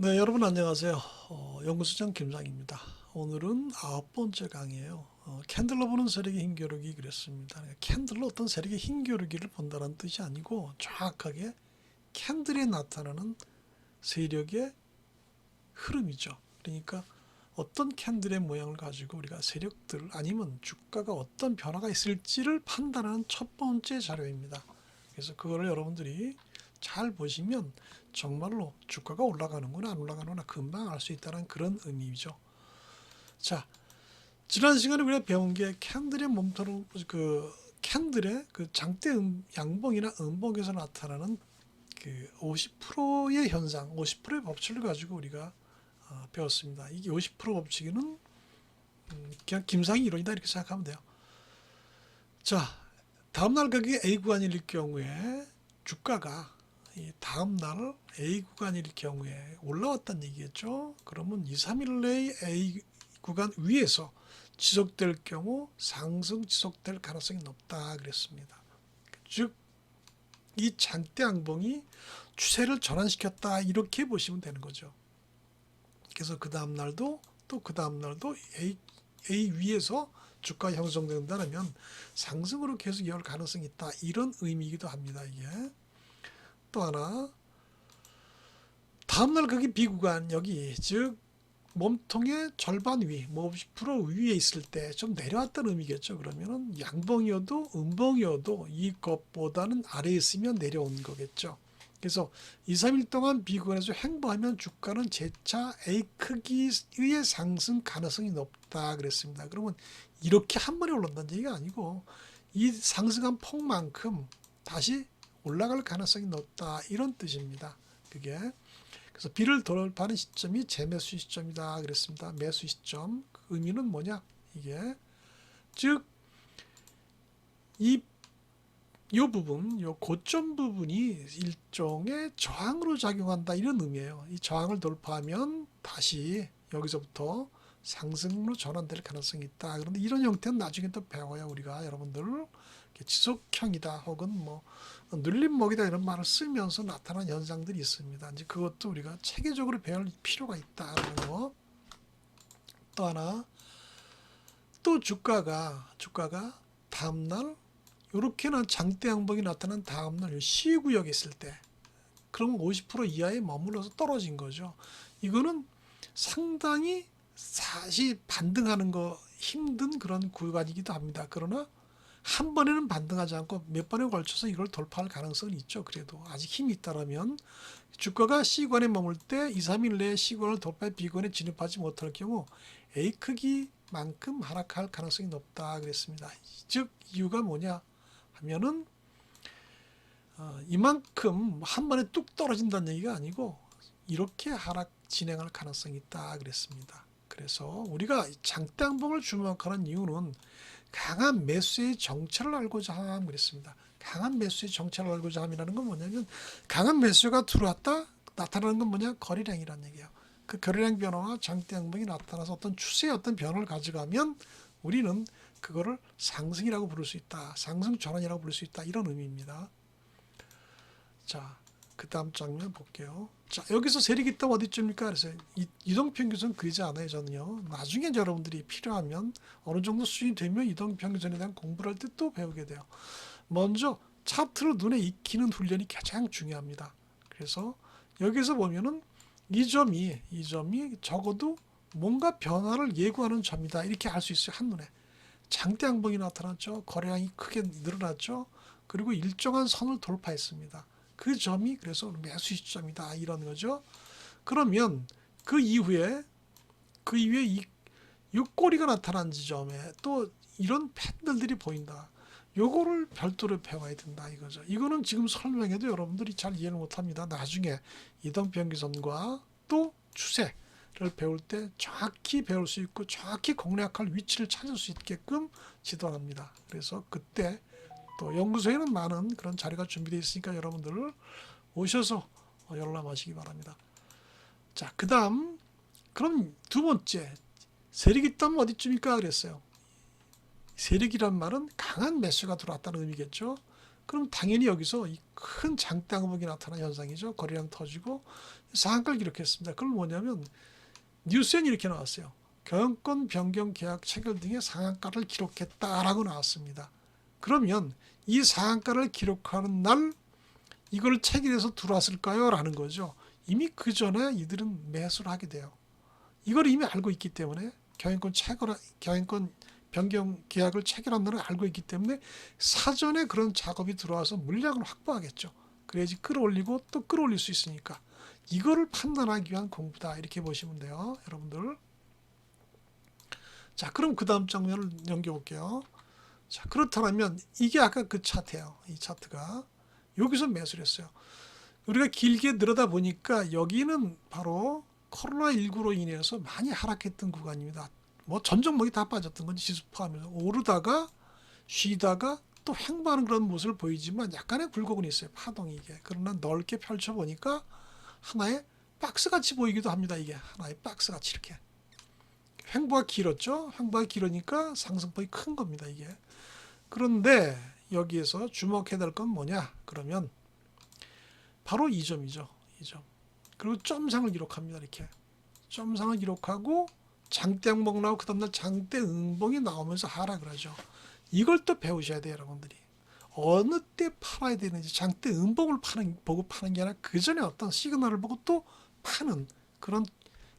네, 여러분 안녕하세요. 어, 연구소장 김상입니다. 오늘은 아홉 번째 강의예요. 어, 캔들로 보는 세력의 힘겨루기 그랬습니다. 그러니까 캔들로 어떤 세력의 힘겨루기를 본다는 뜻이 아니고 정확하게 캔들에 나타나는 세력의 흐름이죠. 그러니까 어떤 캔들의 모양을 가지고 우리가 세력들 아니면 주가가 어떤 변화가 있을지를 판단하는 첫 번째 자료입니다. 그래서 그거를 여러분들이 잘 보시면 정말로 주가가 올라가는구나 안 올라가는구나 금방 알 수 있다는 그런 의미죠. 자, 지난 시간에 우리가 배운 게 캔들의 몸통을 그 캔들의 그 장대 음, 양봉이나 음봉에서 나타나는 그 50%의 현상, 50%의 법칙을 가지고 우리가 어, 배웠습니다. 이게 50% 법칙은 음, 그냥 김상희 이론이다 이렇게 생각하면 돼요. 자, 다음날 가격이 A 구간일 경우에 주가가 이 다음 날 A 구간일 경우에 올라왔다는 얘기겠죠. 그러면 2, 3일 내에 A 구간 위에서 지속될 경우 상승 지속될 가능성이 높다 그랬습니다. 즉, 이 장대 양봉이 추세를 전환시켰다 이렇게 보시면 되는 거죠. 그래서 그 다음 날도 또 그 다음 날도 A, A 위에서 주가 형성된다면 상승으로 계속 이어갈 가능성이 있다 이런 의미이기도 합니다 이게 또 하나 다음날 거기 B 구간 여기 즉 몸통의 절반 위, 뭐 50% 위에 있을 때 좀 내려왔다는 의미겠죠. 그러면은 양봉이어도 음봉이어도 이것보다는 아래에 있으면 내려온 거겠죠. 그래서 2, 3일 동안 비구간에서 횡보하면 주가는 재차 A 크기의 상승 가능성이 높다 그랬습니다. 그러면 이렇게 한 번에 올라온다는 얘기가 아니고 이 상승한 폭만큼 다시 올라갈 가능성이 높다 이런 뜻입니다. 그게 그래서 B를 돌파하는 시점이 재매수 시점이다 그랬습니다. 매수 시점 그 의미는 뭐냐 이게 즉 이 이 부분, 이 고점 부분이 일종의 저항으로 작용한다 이런 의미예요. 이 저항을 돌파하면 다시 여기서부터 상승으로 전환될 가능성이 있다. 그런데 이런 형태는 나중에 또 배워요 우리가 여러분들 지속형이다 혹은 뭐 눌림목이다 이런 말을 쓰면서 나타난 현상들이 있습니다. 이제 그것도 우리가 체계적으로 배울 필요가 있다는 거. 또 하나 또 주가가 주가가 다음날 이렇게는 장대 양봉이 나타난 다음날 시구역에 있을 때 그러면 50% 이하에 머물러서 떨어진 거죠. 이거는 상당히 사실 반등하는 거 힘든 그런 구간이기도 합니다. 그러나 한 번에는 반등하지 않고 몇 번에 걸쳐서 이걸 돌파할 가능성은 있죠. 그래도 아직 힘이 있다라면 주가가 C권에 머물 때 2, 3일 내에 C권을 돌파해 B권에 진입하지 못할 경우 A 크기만큼 하락할 가능성이 높다 그랬습니다. 즉 이유가 뭐냐 하면은 어, 이만큼 한 번에 뚝 떨어진다는 얘기가 아니고 이렇게 하락 진행할 가능성이 있다 그랬습니다. 그래서 우리가 장대항봉을 주목하는 이유는 강한 매수의 정체를 알고자 함 그랬습니다. 강한 매수의 정체를 알고자 함이라는 건 뭐냐면 강한 매수가 들어왔다 나타나는 건 뭐냐 거래량이라는 얘기예요. 그 거래량 변화와 장대 양봉이 나타나서 어떤 추세의 어떤 변화를 가져가면 우리는 그거를 상승이라고 부를 수 있다. 상승 전환이라고 부를 수 있다. 이런 의미입니다. 자, 그 다음 장면 볼게요. 자, 여기서 세력이 있다면 어디쯤입니까? 그래서 이, 이동평균선 그리지 않아요, 저는요. 나중에 여러분들이 필요하면 어느 정도 수준이 되면 이동평균선에 대한 공부를 할 때 또 배우게 돼요. 먼저 차트를 눈에 익히는 훈련이 가장 중요합니다. 그래서 여기서 보면은 이 점이 이 점이 적어도 뭔가 변화를 예고하는 점이다 이렇게 알 수 있어요 한눈에 장대 양봉이 나타났죠 거래량이 크게 늘어났죠 그리고 일정한 선을 돌파했습니다 그 점이 그래서 매수 시점이다 이런 거죠 그러면 그 이후에 그 이후에 이, 이 꼬리가 나타난 지점에 또 이런 팬들들이 보인다 요거를 별도로 배워야 된다 이거죠. 이거는 지금 설명해도 여러분들이 잘 이해를 못합니다. 나중에 이동평균선과 또 추세를 배울 때 정확히 배울 수 있고 정확히 공략할 위치를 찾을 수 있게끔 지도합니다. 그래서 그때 또 연구소에는 많은 그런 자료가 준비되어 있으니까 여러분들 오셔서 열람하시기 바랍니다. 자, 그 다음 그럼 두 번째 세력이 있다면 어디쯤일까 그랬어요. 세력이란 말은 강한 매수가 들어왔다는 의미겠죠. 그럼 당연히 여기서 이 큰 장대항목이 나타나는 현상이죠. 거래량 터지고 상한가를 기록했습니다. 그건 뭐냐면 뉴스엔 이렇게 나왔어요. 경영권 변경 계약 체결 등의 상한가를 기록했다라고 나왔습니다. 그러면 이 상한가를 기록하는 날 이걸 체결해서 들어왔을까요? 라는 거죠. 이미 그 전에 이들은 매수를 하게 돼요. 이걸 이미 알고 있기 때문에 경영권 체결, 경영권 변경 계약을 체결한 날을 알고 있기 때문에 사전에 그런 작업이 들어와서 물량을 확보하겠죠. 그래야지 끌어올리고 또 끌어올릴 수 있으니까 이거를 판단하기 위한 공부다 이렇게 보시면 돼요, 여러분들. 자, 그럼 그 다음 장면을 넘겨볼게요. 자, 그렇다면 이게 아까 그 차트예요. 이 차트가 여기서 매수를 했어요. 우리가 길게 늘어다 보니까 여기는 바로 코로나19로 인해서 많이 하락했던 구간입니다. 뭐 전 종목이 다 빠졌던 건지 지수 포함해서 오르다가 쉬다가 또 횡보하는 그런 모습을 보이지만 약간의 굴곡은 있어요. 파동이 이게. 그러나 넓게 펼쳐 보니까 하나의 박스 같이 보이기도 합니다. 이게 하나의 박스 같이 이렇게. 횡보가 길었죠. 횡보가 길으니까 상승폭이 큰 겁니다. 이게. 그런데 여기에서 주목해야 될 건 뭐냐? 그러면 바로 이 점이죠. 이 점. 그리고 점상을 기록합니다. 이렇게. 점상을 기록하고 장대 응봉 나오고 그 다음날 장대 응봉이 나오면서 하락을 하죠. 이걸 또 배우셔야 돼요, 여러분들이. 어느 때 팔아야 되는지 장대 음봉을 파는 보고 파는 게 아니라 그 전에 어떤 시그널을 보고 또 파는 그런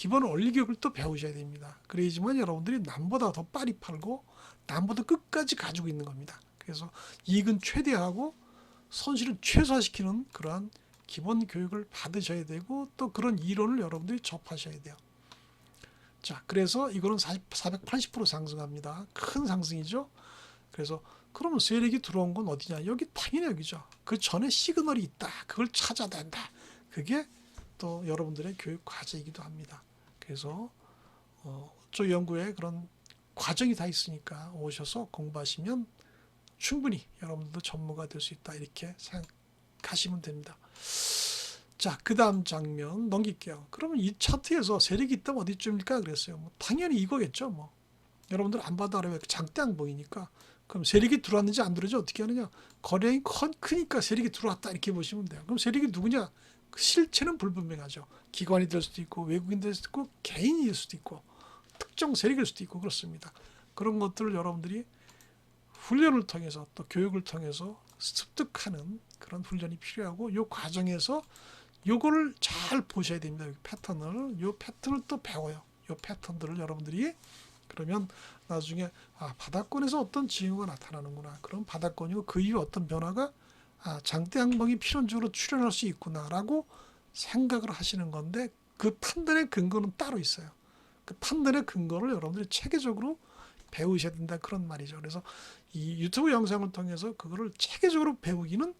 기본 원리 교육을 또 배우셔야 됩니다. 그래야지만 여러분들이 남보다 더 빨리 팔고 남보다 끝까지 가지고 있는 겁니다. 그래서 이익은 최대하고 손실은 최소화시키는 그러한 기본 교육을 받으셔야 되고 또 그런 이론을 여러분들이 접하셔야 돼요. 자, 그래서 이거는 480% 상승합니다. 큰 상승이죠. 그래서 그러면 세력이 들어온 건 어디냐? 여기 당연히 여기죠. 그 전에 시그널이 있다. 그걸 찾아야 된다. 그게 또 여러분들의 교육 과제이기도 합니다. 그래서 어, 저 연구에 그런 과정이 다 있으니까 오셔서 공부하시면 충분히 여러분들도 전무가 될 수 있다. 이렇게 생각하시면 됩니다. 자, 그 다음 장면 넘길게요. 그러면 이 차트에서 세력이 있다면 어디쯤일까 그랬어요. 뭐 당연히 이거겠죠. 뭐 여러분들 안 봐도 알아요. 장대항봉이니까. 그럼 세력이 들어왔는지 안 들어오는지 어떻게 하느냐? 거래량이 커, 크니까 세력이 들어왔다 이렇게 보시면 돼요. 그럼 세력이 누구냐? 그 실체는 불분명하죠. 기관이 될 수도 있고 외국인 될 수도 있고 개인일 수도 있고 특정 세력일 수도 있고 그렇습니다. 그런 것들을 여러분들이 훈련을 통해서 또 교육을 통해서 습득하는 그런 훈련이 필요하고 이 과정에서 요거를 잘 보셔야 됩니다. 패턴을 요 패턴을 또 배워요. 요 패턴들을 여러분들이 그러면 나중에 아 바닥권에서 어떤 징후가 나타나는구나. 그럼 바닥권이고 그 이후 어떤 변화가 아 장대 항봉이 필연적으로 출현할 수 있구나라고 생각을 하시는 건데 그 판단의 근거는 따로 있어요. 그 판단의 근거를 여러분들이 체계적으로 배우셔야 된다 그런 말이죠. 그래서 이 유튜브 영상을 통해서 그거를 체계적으로 배우기는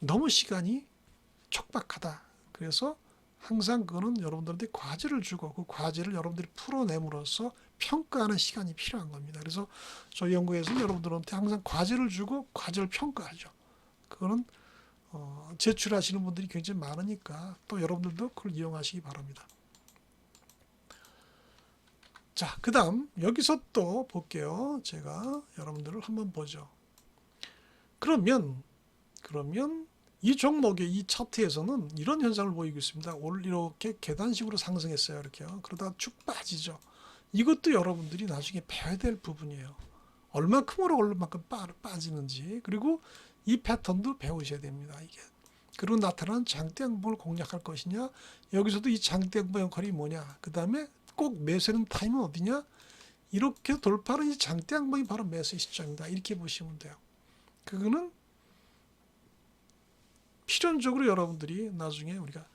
너무 시간이 촉박하다. 그래서 항상 그거는 여러분들한테 과제를 주고 그 과제를 여러분들이 풀어냄으로써 평가하는 시간이 필요한 겁니다. 그래서 저희 연구에서 여러분들한테 항상 과제를 주고 과제를 평가하죠. 그거는 어, 제출하시는 분들이 굉장히 많으니까 또 여러분들도 그걸 이용하시기 바랍니다. 자, 그 다음 여기서 또 볼게요. 제가 여러분들을 한번 보죠. 그러면 그러면 이 종목의 이 차트에서는 이런 현상을 보이고 있습니다. 오늘 이렇게 계단식으로 상승했어요. 이렇게요. 그러다 쭉 빠지죠. 이것도 여러분들이 나중에 배워야 될 부분이에요. 얼마큼으로 얼마만큼 빠, 빠지는지 그리고 이 패턴도 배우셔야 됩니다. 이게 그리고 나타나는 장대 양봉을 공략할 것이냐 여기서도 이 장대 양봉 역할이 뭐냐 그 다음에 꼭 매수하는 타임은 어디냐 이렇게 돌파하는 이 장대 양봉이 바로 매수의 시점입니다. 이렇게 보시면 돼요. 그거는 필연적으로 여러분들이 나중에 우리가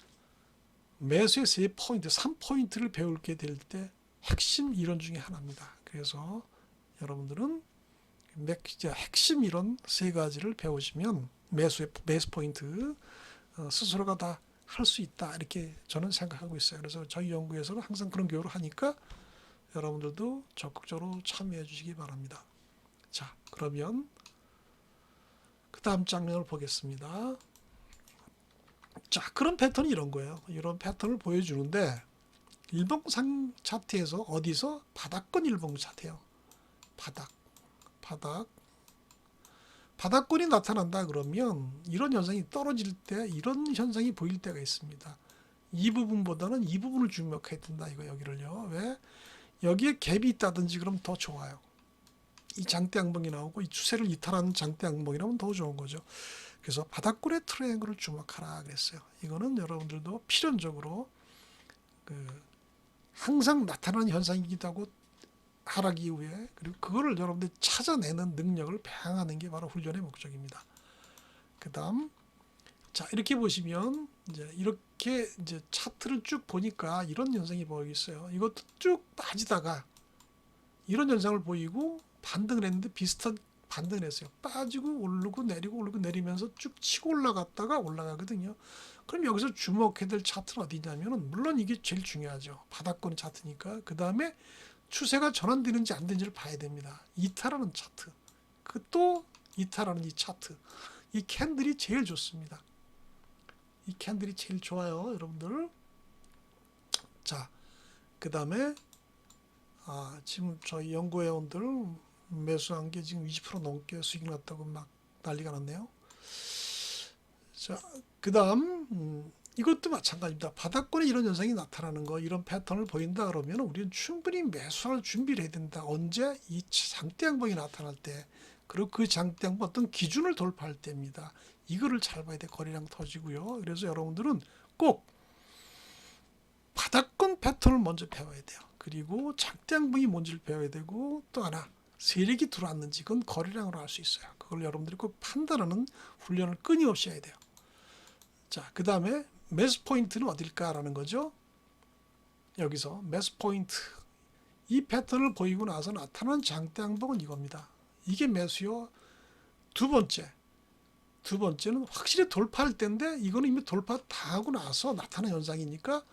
매수의 세 포인트, 3포인트를 배울게 될 때 핵심 이론 중에 하나입니다. 그래서 여러분들은 핵심 이론 세 가지를 배우시면 매수의 매수 포인트 어, 스스로가 다 할 수 있다 이렇게 저는 생각하고 있어요. 그래서 저희 연구에서는 항상 그런 교육을 하니까 여러분들도 적극적으로 참여해 주시기 바랍니다. 자, 그러면 그 다음 장면을 보겠습니다. 자, 그런 패턴이 이런 거예요. 이런 패턴을 보여주는데 일봉상 차트에서 어디서 바닥권 일봉 차트예요. 바닥, 바닥, 바닥권이 나타난다 그러면 이런 현상이 떨어질 때 이런 현상이 보일 때가 있습니다. 이 부분보다는 이 부분을 주목해야 된다 이거 여기를요. 왜? 여기에 갭이 있다든지 그럼 더 좋아요. 이 장대 양봉이 나오고 이 추세를 이탈하는 장대 양봉이라면 더 좋은 거죠. 그래서 바닥권의 트라이앵글을 주목하라 그랬어요. 이거는 여러분들도 필연적으로 그 항상 나타나는 현상이기도 하고 하락 이후에 그리고 그거를 여러분들이 찾아내는 능력을 배양하는 게 바로 훈련의 목적입니다. 그다음 자 이렇게 보시면 이제 이렇게 이제 차트를 쭉 보니까 이런 현상이 보이겠어요. 이것도 쭉 빠지다가 이런 현상을 보이고 반등을 했는데 비슷한 반등을 했어요. 빠지고 오르고 내리고 오르고 내리면서 쭉 치고 올라갔다가 올라가거든요. 그럼 여기서 주목해야 될 차트는 어디냐면은 물론 이게 제일 중요하죠. 바닥권 차트니까 그 다음에 추세가 전환되는지 안 되는지를 봐야 됩니다. 이탈하는 차트, 그 또 이탈하는 이 차트, 이 캔들이 제일 좋습니다. 이 캔들이 제일 좋아요, 여러분들. 자, 그 다음에 아, 지금 저희 연구회원들 매수한 게 지금 20% 넘게 수익 났다고 막 난리가 났네요. 자, 그 다음, 음, 이것도 마찬가지입니다. 바닥권에 이런 현상이 나타나는 거, 이런 패턴을 보인다 그러면 우리는 충분히 매수할 준비를 해야 된다. 언제? 이 장대 양봉이 나타날 때, 그리고 그 장대 양봉 어떤 기준을 돌파할 때입니다. 이거를 잘 봐야 돼. 거리량 터지고요. 그래서 여러분들은 꼭 바닥권 패턴을 먼저 배워야 돼요. 그리고 장대 양봉이 뭔지를 배워야 되고 또 하나 세력이 들어왔는지 그건 거래량으로 알 수 있어요. 그걸 여러분들이 꼭 판단하는 훈련을 끊임없이 해야 돼요. 자, 그 다음에 매스 포인트는 어딜까라는 거죠. 여기서 매스 포인트 이 패턴을 보이고 나서 나타난 장대 양봉은 이겁니다. 이게 매수요. 두 번째 두 번째는 확실히 돌파할 때인데 이거는 이미 돌파 다 하고 나서 나타난 현상이니까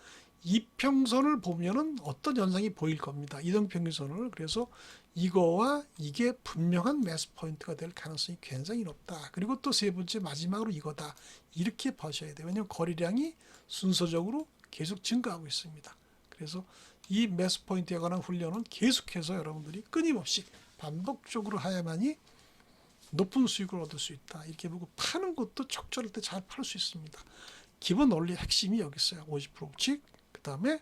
이평선을 보면은 어떤 현상이 보일 겁니다. 이등평균선을 그래서 이거와 이게 분명한 매스 포인트가 될 가능성이 굉장히 높다. 그리고 또 세 번째 마지막으로 이거다. 이렇게 보셔야 돼요. 왜냐하면 거래량이 순서적으로 계속 증가하고 있습니다. 그래서 이 매스 포인트에 관한 훈련은 계속해서 여러분들이 끊임없이 반복적으로 해야만이 높은 수익을 얻을 수 있다. 이렇게 보고 파는 것도 적절할 때 잘 팔 수 있습니다. 기본 원리 핵심이 여기 있어요. 50% 법칙. 그 다음에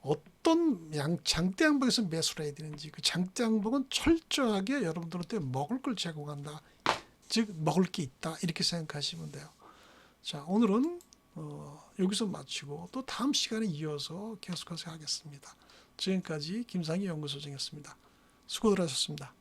어떤 양 장대 양봉에서 매수를 해야 되는지 그 장대 양봉은 철저하게 여러분들한테 먹을 걸 제공한다. 즉 먹을 게 있다 이렇게 생각하시면 돼요. 자 오늘은 어, 여기서 마치고 또 다음 시간에 이어서 계속해서 하겠습니다. 지금까지 김상희 연구소장이었습니다. 수고들 하셨습니다.